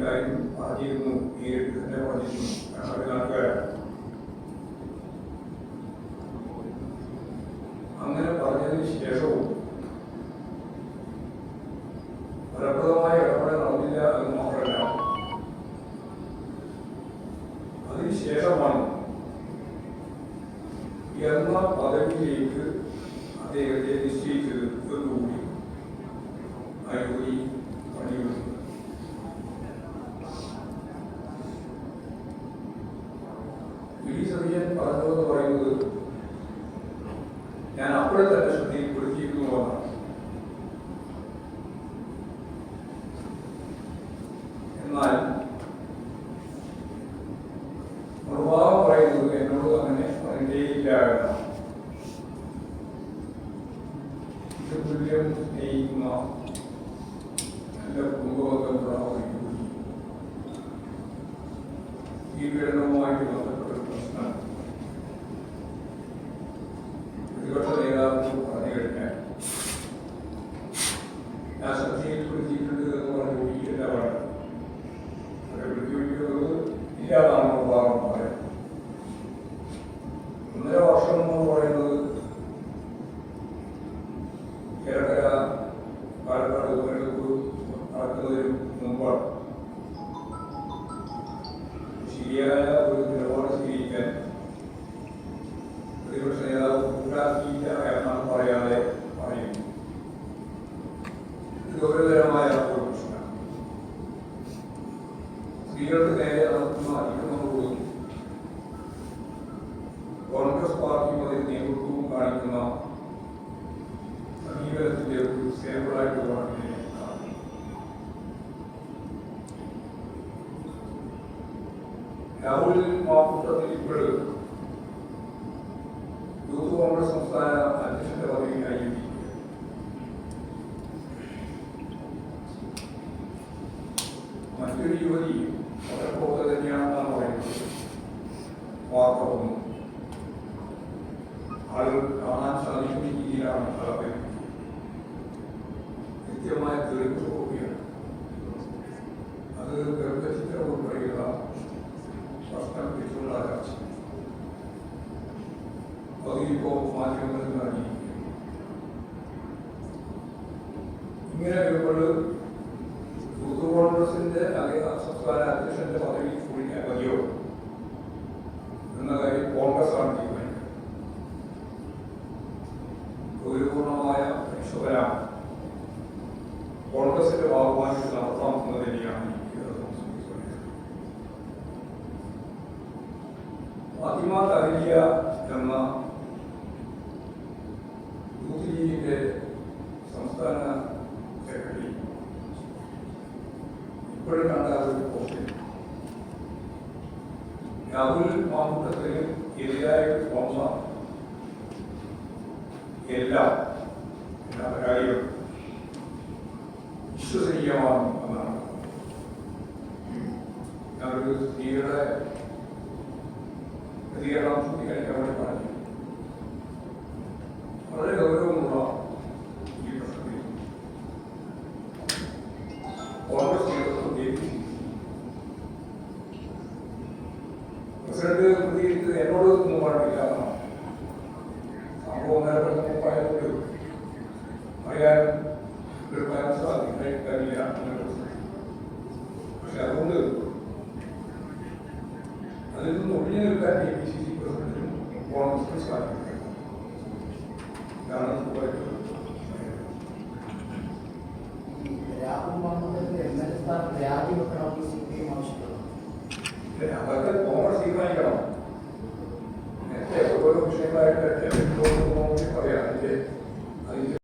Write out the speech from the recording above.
കാര്യം പറഞ്ഞിരുന്നു നേരിട്ട് തന്നെ അവർ അങ്ങനെ പറഞ്ഞതിന് ശേഷവും ഫലപ്രദമായ ഇടപെടൽ നടന്നില്ല എന്ന് മാത്രമല്ല അതിനുശേഷമാണ് ഉയർന്ന പദവിയിലേക്ക് അദ്ദേഹത്തെ നിശ്ചയിച്ചതോടുകൂടി അയോധ്യ പണിയുന്നത് വി സതീശൻ പറഞ്ഞതെന്ന് പറയുന്നത് ഞാൻ അപ്പോഴെ തന്നെ ശ്രദ്ധയിൽപ്പെടുത്തിയിരുന്നു എന്നാൽ നിർവാഹം പറയുന്നത് എന്നോട് അങ്ങനെ പറയേയില്ല എന്നാണ്. തുല്യം സ്നേഹിക്കുന്ന നല്ല കുടുംബബന്ധമുള്ള ഒരു ഈ പീഡനവുമായിട്ട് ഒരു ഇതിനെ കാണുന്നത് രാഹുൽ മാപ്പുട്ടത്തിൽ ഇപ്പോഴും യൂത്ത് കോൺഗ്രസ് സംസ്ഥാന അധ്യക്ഷന്റെ പദവിയായി. മറ്റൊരു യുവതി വളരെ പോക തന്നെയാണെന്നാണ് പറയുന്നത് വാർത്ത വന്നു ആളുകൾ കാണാൻ സാധിക്കുന്ന രീതിയിലാണ് മാധ്യമങ്ങളിൽ നൽകിയിരിക്കുന്നു ഇങ്ങനെ വരുമ്പോൾ അധ്യക്ഷന്റെ പദവി എന്ന കാര്യം കോൺഗ്രസ് ആണ് തീരുമാനിക്കുന്നത് ഗൗരവപൂർണമായ പരിശോധന കോൺഗ്രസിന്റെ ഭാഗമായി നടത്താമെന്നത് തന്നെയാണ് ഫാത്തിമ തഹലിയ എന്ന യൂത്ത് ലീഗിന്റെ സംസ്ഥാന സെക്രട്ടറി ഇപ്പോഴും കണ്ട ഒരു പോസ്റ്റ് രാഹുൽ മാമുട്ടത്തിന് എതിരായിട്ട് പോന്ന എല്ലാം. എല്ലാ വിശ്വസനീയമാണ് എന്നാണ്. ഞാനൊരു സ്ത്രീയുടെ പ്രതികരണം ചൂണ്ടിക്കാണിക്കാൻ വേണ്ടി പറഞ്ഞു. വളരെ ഗൗരവമുള്ള പ്രസിഡന്റ് പ്രതികരിച്ചത് എന്നോട് ഒന്നും പാടില്ല സംഭവം നേരത്തെ മുമ്പായതുകൊണ്ട് പറയാൻ എടുക്കാൻ സാധിക്കില്ല പക്ഷെ അതുകൊണ്ട് അതിൽ നിന്ന് ഒഴിഞ്ഞു നിൽക്കാൻ എ പി സി സി പ്രസിഡന്റിനും കോൺഗ്രസിനും സാധിക്കില്ല ഇതാണ് രാഹുൽ മാമൂദന്റെ എം എൽ എ സ്ഥാനം രാജിവെക്കണമെന്ന് സി പി എം ആവശ്യപ്പെടുന്നു അതൊക്കെ সেবা একটা করে আনতে